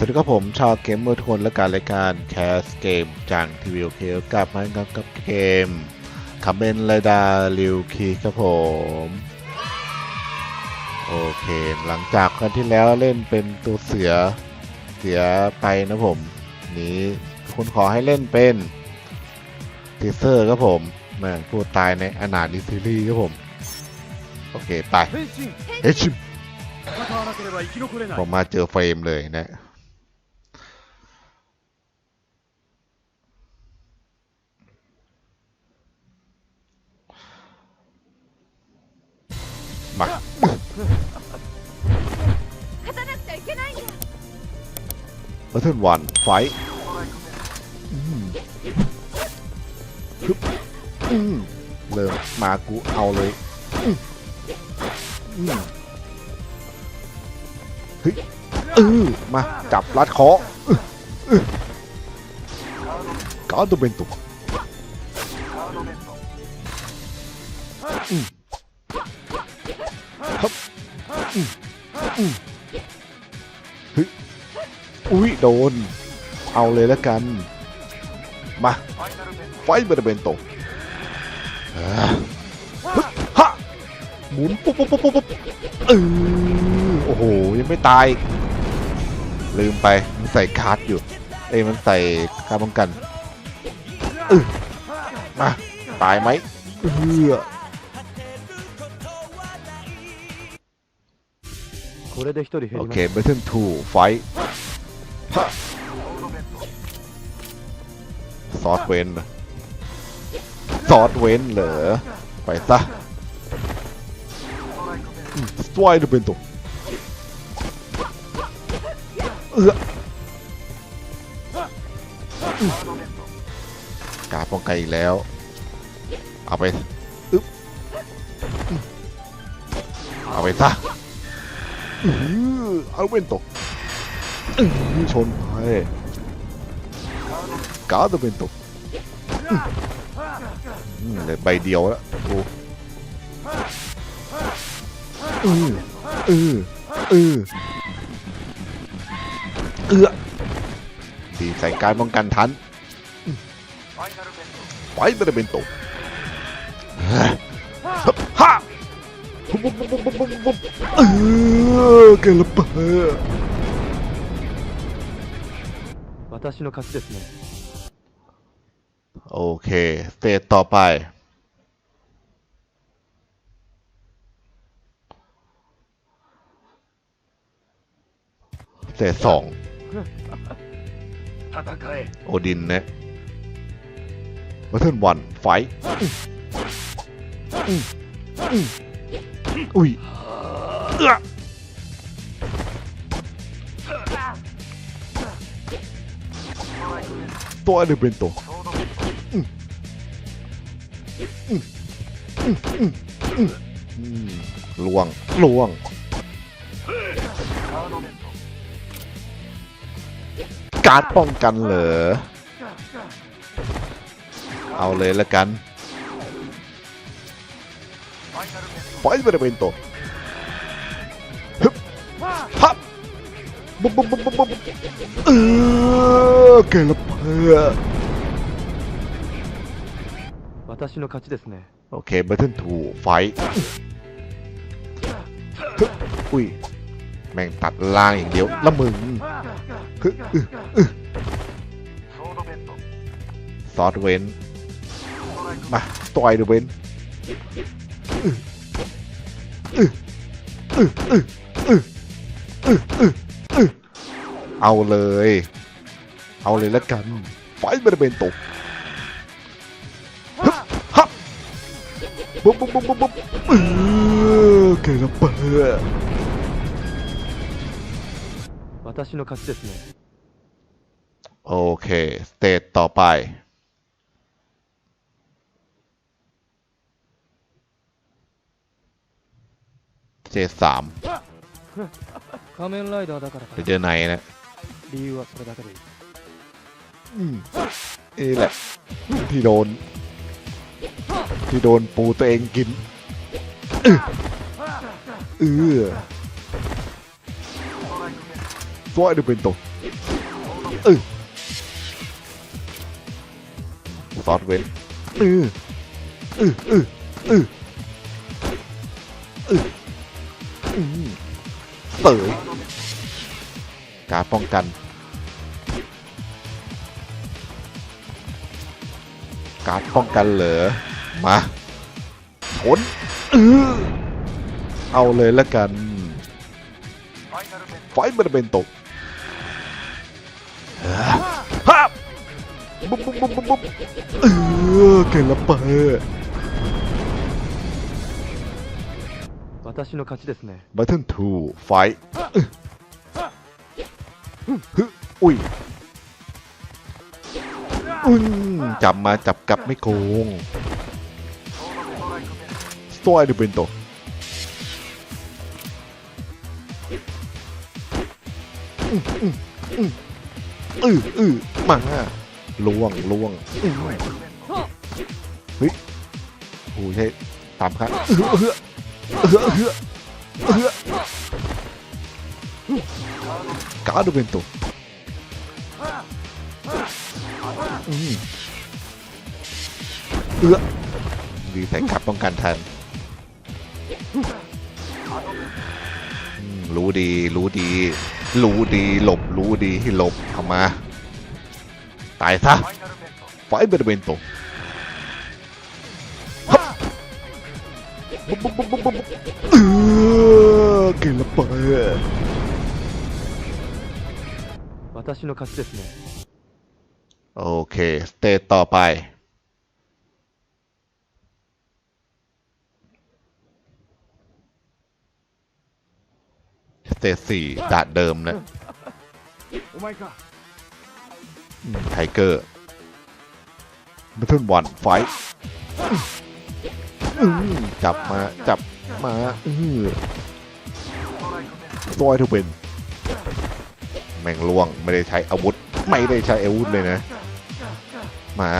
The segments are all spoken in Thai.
สวัสดีครับผมชอบเกมเมอร์ทุกคนและการรายการแคสเกมจากทีวีโอเคกลับมาครับกับเกมคำเป็นไรดาลิวคีครับผม โอเค หลังจากครั้งที่แล้วเล่นเป็นตัวเสือเสือไปนะผม นี้คุณขอให้เล่นเป็นทีเซอร์ครับผมมางตัตายในอนาดิซิรีครับผม โอเคไปเฮชิมผมมาเจอเฟรมเลยนะ มาเออเทิร์นวันไฟเริ่มมากูเอาเลยเฮ้ยเออมาจับรัดคอการ์ดเบนตุกอืม เฮ้ยอุ้ยโดน เอาเลยแล้วกัน มาไฟเบร์เบนโตอ่าฮึบฮะหมุนปุ๊บปุ๊บปุ๊บปุ๊บปุ๊บเออโอ้โห ยังไม่ตาย ลืมไป มันใส่คาร์ดอยู่ เอ้มันใส่คาร์ดป้องกันเออมาตายไหมเออ これで一人減 โอ りま เค す เบ t เทิลทูไฟฮะซอสเวนซอสเวนเหรอ ไปซะสวายดูเป็นตัวเอออืมการป้องกันอีกแล้ว เอาไปอึ๊บอืมเอาไปซะ อื้อเอาเป็นตอือชนไปกาดเป็นตเหลยใบเดียวแล้วโอ้อืออืออือเอือตีใส่การป้องกันทันไฟไม่ได้เป็นตกฮะฮะเออ เกลเปอร์ 私の勝ちですね โอเคสเตจต่อไป สเตจสอง 戦え โอดินนะบัตเทิลวันไฟอุ้ยเอื้อ ตัวเดเป็นตัวอืมอืมอืมอืมอืมล่วงล่วงการดป้องกันเหรอเอาเลยละกันไฟบริเวณตัวฮึบฮับ บุ๊บบุ๊บบุ๊บบุ๊บเออเกลเพอ私の勝ちですねโอเคเบอร์เทนทูไฟอุ้ยแม่งตัดล่างอย่างเดียวละมึงซอสเวนมาต่อยดูเวนอืออืออืออืออือ เอาเลย เอาเลยแล้วกัน ไฟบริเวณตกฮึบฮับบุ๊บบุ๊บบุ๊บบุ๊บบุ๊บเออเกลเปอร์ 私の勝ちですね โอเค สเตจต่อไป สเตจสาม 仮面ライダーだからか ไปเจอไหนนะ 理由はそれだけでいい อืมนี่แหละ ที่โดน ที่โดนปูตัวเองกินเออเออสวยดูเป็นตก เออซอสเว้นเออเออเออเออเอออืมเสย การป้องกัน การป้องกันเหรอ มาชนเออเอาเลยละกัน ไฟมันเป็นตกฮะบุ๊บบุ๊บบุ๊บบุ๊บบุ๊บเออเก่งละเปอร์ 私の勝ちですね บัตเทิลทูไ ฟอุ้ยอืมจับมาจับกลับไม่โกงสโตรดูเป็นโตอืออืออมาล่วงล่วงเฮ้ยโอ้ยใช่ตามครับเออเออเออเออ เออการ์ดเป็นตอืมเออดีใส่กลับป้องกันทันรู้ดี รู้ดี รู้ดี หลบ รู้ดีหลบเอามา ตายซะไฟเบอร์เบนโตฮับบุ๊บบุ๊บบุ๊บบุ๊บบุ๊บเออเกละเปอร์ 私の勝ちですね โอเค สเตจต่อไป สเตจสี่ดาดเดิมนะ お前か ไทเกอร์บัตเทิลวันไฟจับมา จับมาอื้อซอยทุกเป็น แม่งล่วงไม่ได้ใช้อาวุธ ไม่ได้ใช้อาวุธเลยนะ มา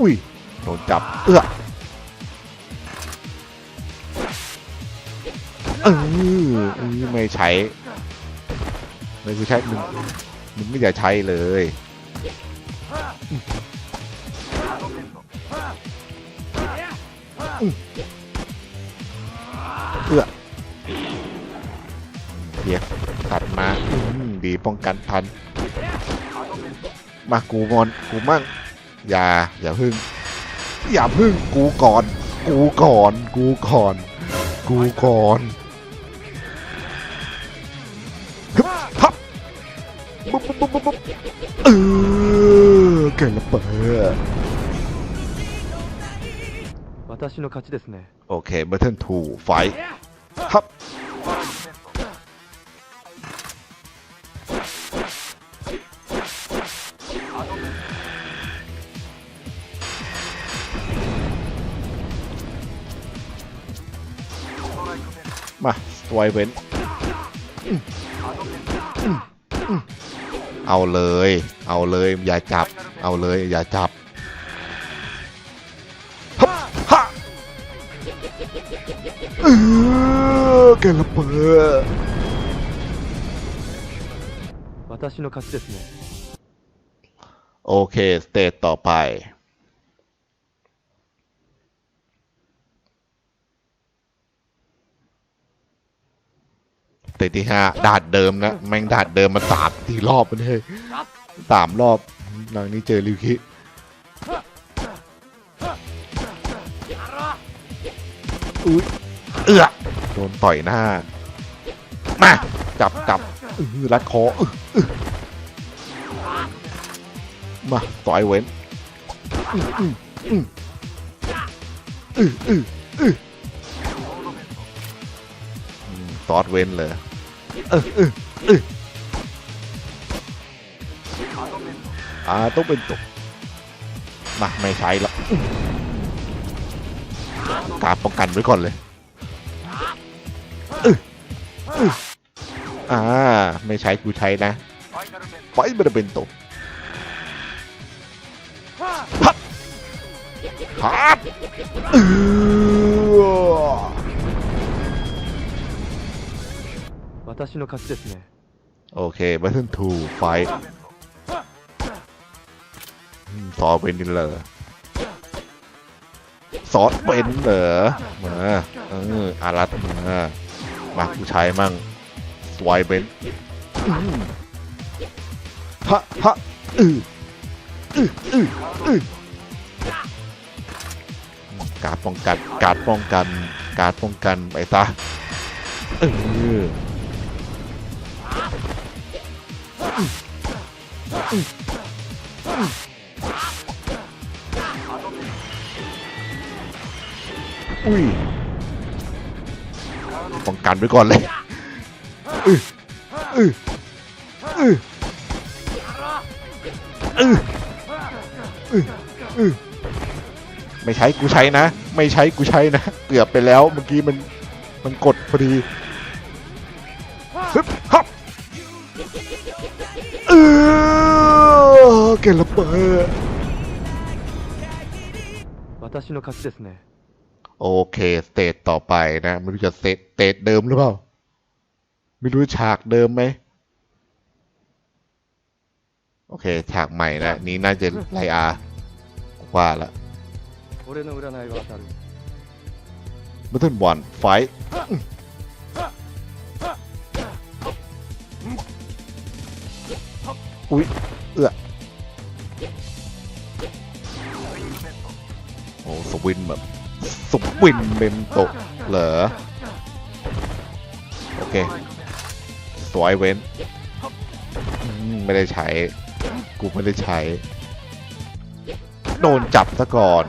อุ้ยโดนจับ เอื้อเออไม่ใช้ไม่ใช้มึงมึงไม่อยากใช้เลยเอื้อ พียตัดมาดีป้องกันทัน มากูมอนกูมั่งอย่าอย่าพึ่ง อย่าพึ่งกูก่อน กูก่อน กูก่อน กูก่อนทับปุ๊บปุ๊บปุ๊บปุ๊บเออเกิดระเบิดโอเคเบอร์เทิร์นทูไฟทับ สวยเว้นเอาเลย เอาเลย อย่าจับ เอาเลย อย่าจับเออแกระเบิดโอเค สเตจต่อไป เตจที่ห้าดาดเดิมนะแม่งดาดเดิมมาสามสี่รอบมันเลยสามรอบหลังนี้เจอริวคิอุ้ยเอือโดนต่อยหน้า มาจับจับอื้อรัดคออื้ออื้อมาต่อยเว้นอื้ออื้ออื้ออื้ออื้ออื้ออืมซอสเว้นเลย เออเออเอออ่าต้องเป็นตกมาไม่ใช้ละกาป้องกันไว้ก่อนเลยเออเอออ่า ไม่ใช้กูใช้นะไฟมันเป็นตกฮับฮับเออ 私の勝ちですね โอเคบัตเทิลทูไฟซอเป็นดินเลยซอสเป็นเหรอมาเอออารัตมามาผู้ชายมั่งสวายเป็นอืมฮะฮะอืออืออืออือการป้องกันการป้องกันการป้องกันไปซะเออ อุ้ยป้องกันไว้ก่อนเลยอืออืออืออืออืออือไม่ใช้กูใช้นะ ไม่ใช้กูใช้นะ เกือบไปแล้วเมื่อกี้มันมันกดพอดี เออเกลเปอร์ 私の勝ちですね โอเค สเตจต่อไปนะ ไม่รู้จะสเตจสเตจเดิมหรือเปล่า ไม่รู้ฉากเดิมไหม โอเค ฉากใหม่นะ นี้น่าจะไลอาว่าละ 俺の占いは当たる บัตเ อุ้ยเอื้อโอ้สวินแบบสวินเมนโตะเหรอโอเคสวยเว้นไม่ได้ใช้ กูไม่ได้ใช้ โดนจับซะก่อน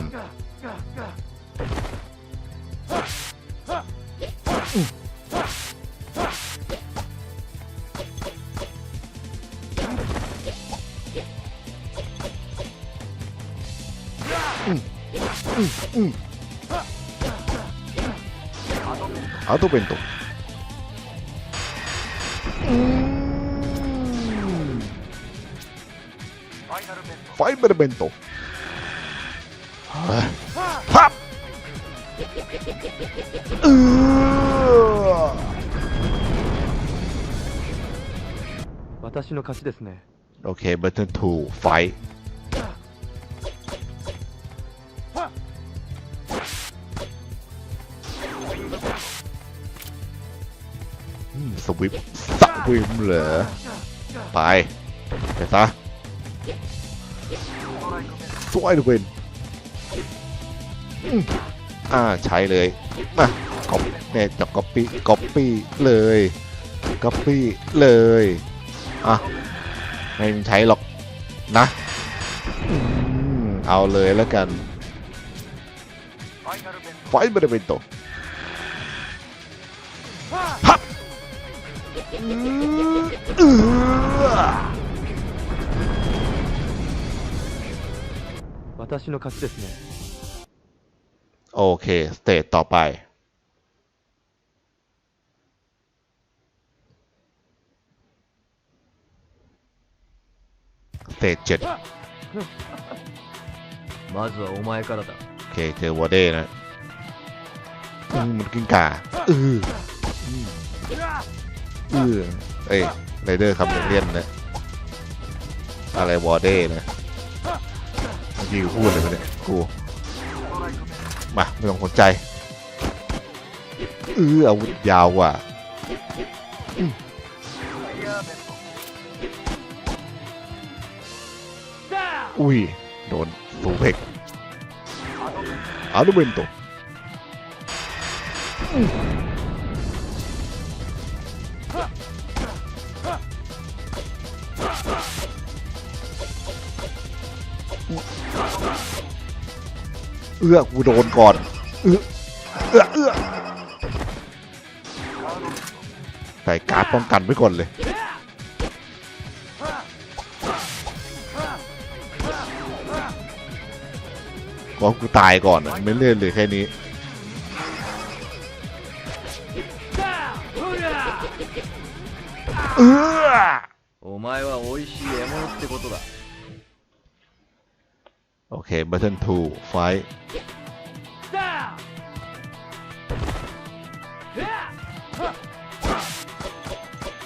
うんうんアドベント。ファイナルベント。はっ。私の勝ちですね。OK ベテン2 fight สวิปสวิมเหรอไปไปซะสวยดูเป็นอ่าใช้เลยมาก๊อปเนี่ยจะก๊อปปี้ก๊อปปี้เลยก๊อปปี้เลยอะไม่ใช้หรอกนะอืมเอาเลยแล้วกันไฟบริเวณโตะ 私の勝ちですね โอเค สเตจต่อไป สเตจเจ็ด まずはお前からだ โอเค เจอวอเด้นะอืมมันกิ้งก่าเออ อืมเออเอ้ยไรเดอร์คำหนึ่งเล่นนะ อะไรวอเด้นะเมื่อกี้กูพูดเลยไปเนี่ยกูมาไม่ต้องสนใจเอออาวุธยาวกว่าอุ้ย โดนสูเพกอาร์เวนโต เอื้อกูโดนก่อน เอื้อเอื้อเอื้อใส่การ์ดป้องกันไว้ก่อนเลยก็กูตายก่อนอะไม่เล่นเลยแค่นี้ เออ お前は美味しい獲物ってことだ โอเคบัตเทิล2ไฟ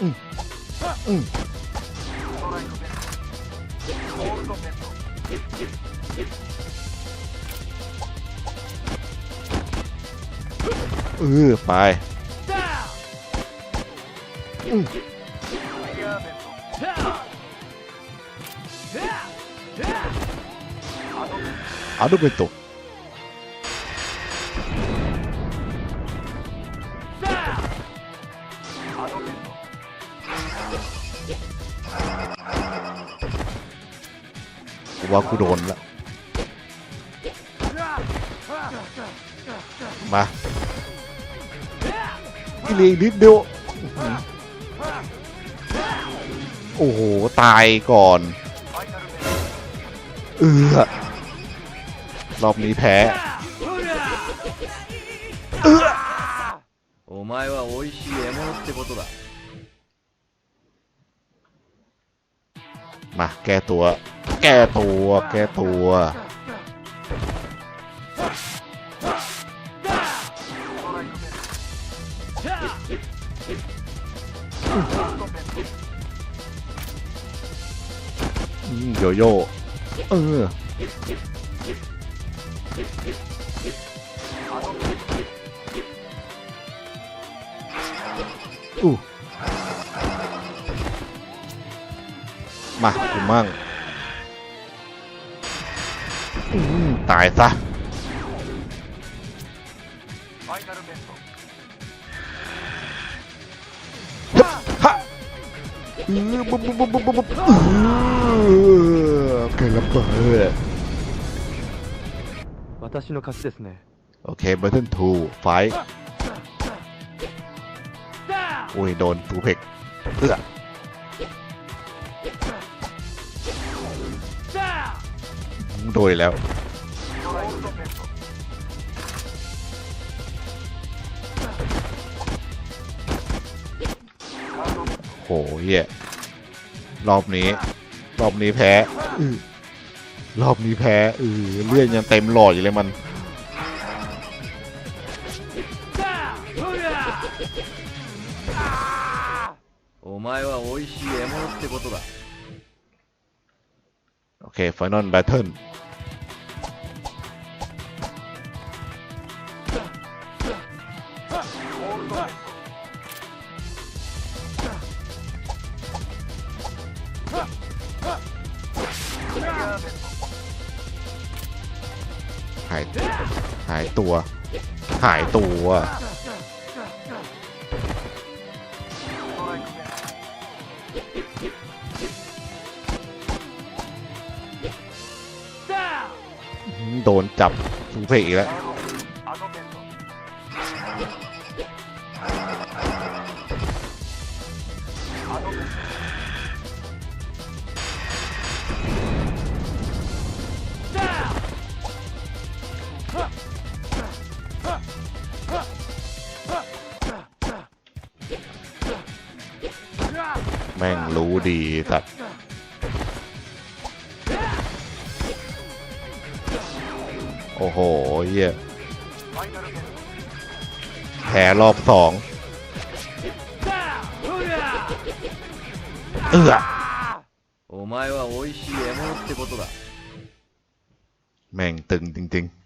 อืมเออไปอืม อาดูเป็นตัวว่ากูโดนละมาอีกนิดเดียว โอ้โห ตายก่อน เออ รอบนี้แพ้ お前は美味しい獲物ってことだ มา แก้ตัว แก้ตัว แก้ตัว อืมโยโย่เออ อู้มากูมั่งอืมตายซะฮึบฮะเออบุ๊บบุ๊บบุ๊บบุ๊บบุ๊บเออเกิดระเบิด 私の勝ちですね โอเคเบ อร์เทนทูไฟโอ้ยโดนตูเพกเอื้อโดนอีกแล้วโหเหี้ยรอบนี้ รอบนี้แพ้ อืรอบนี้แพ้เออเลื่อดยังเต็มหลอดอยู่เลยมัน ってことだ โอเค Final Battle หาย หายตัว หายตัว โดนจับทูเพกอีกแล้ว รอบสองเออ お前は美味しい獲物ってことだ แม่งตึงจริง ๆ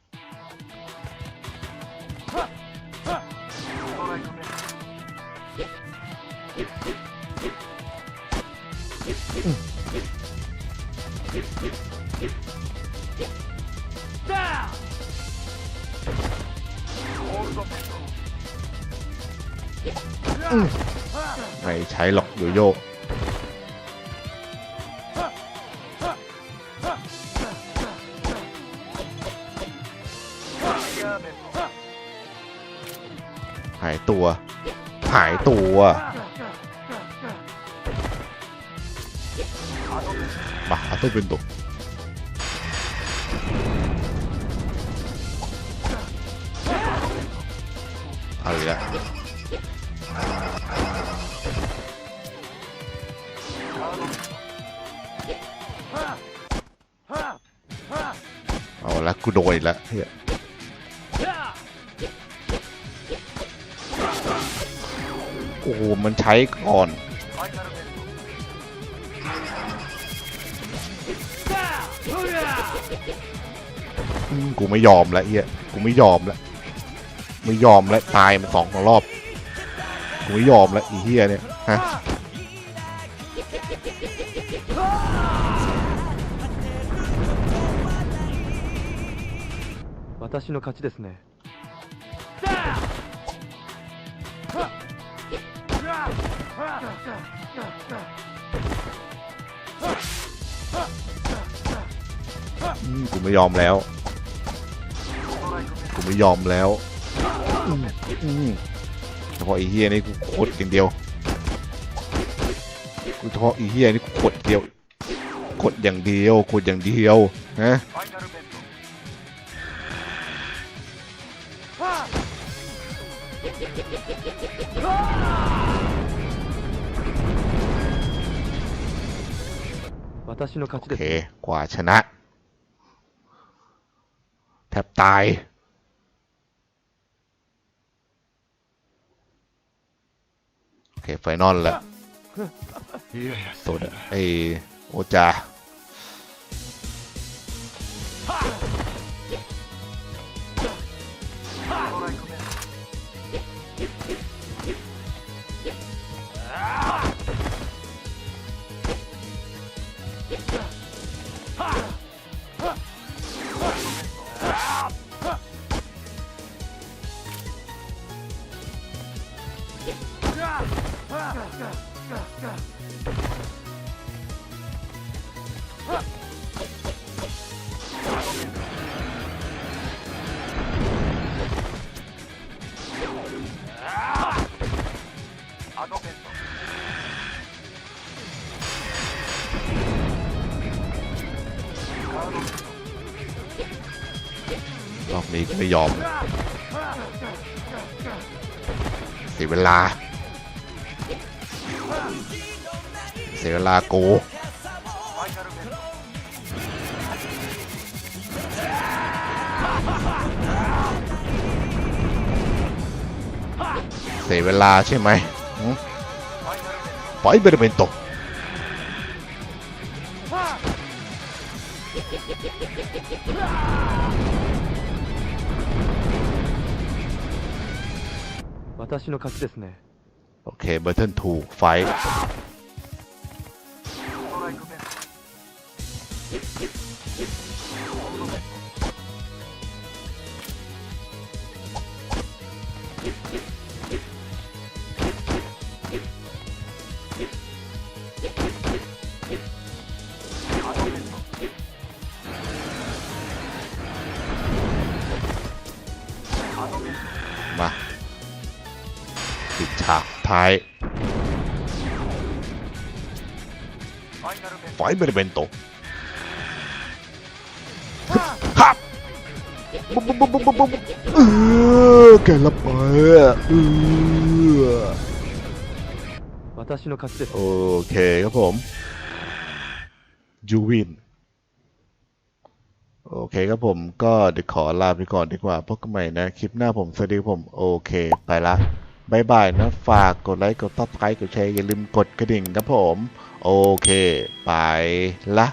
ไม่ใช้หรอกโยโย่หายตัว หายตัวมาอาตุเป็นตัวเอาอีกแล้ว กูโดนอีกแล้วเฮียโอ้โหมันใช้ก่อนกูไม่ยอมแล้วเฮียกูไม่ยอมแล้วไม่ยอมแล้วตายมาสองรอบกูไม่ยอมแล้วอีเฮียเนี่ยฮะ 私の勝ちですね อืมกูไม่ยอมแล้ว กูไม่ยอมแล้วอืมอืมเฉพาะไอีเฮียนี่กูขดอย่างเดียว กูเฉพาะไอีเฮียนี่กูขดเดียวขดอย่างเดียวขดอย่างเดียวฮะ โอเคกว่าชนะ แทบตายโอเคไฟนอลแหละตัวไอโอจา รอบนี้ก็ไม่ยอมเสียเวลา เสียเวลากูียเวลาใช่ไหมปล่เบรเมนโตโอเคเบอร์เทนถูกไฟ ไฟเบรเบนโตครับบุ๊บบุ๊บบุ๊บบุ๊บบุ๊บเออแกละไปอะเออ 私の勝ちです โอเคครับผมยูวิน โอเคครับผมก็เดี๋ยวขอลาไปก่อนดีกว่าพบกันใหม่นะ คลิปหน้าผม สวัสดีครับผม โอเค ไปละ บายบายนะ ฝากกดไลค์กดซับสไครต์กดแชร์อย่าลืมกดกระดิ่งครับผม โอเค ไปละ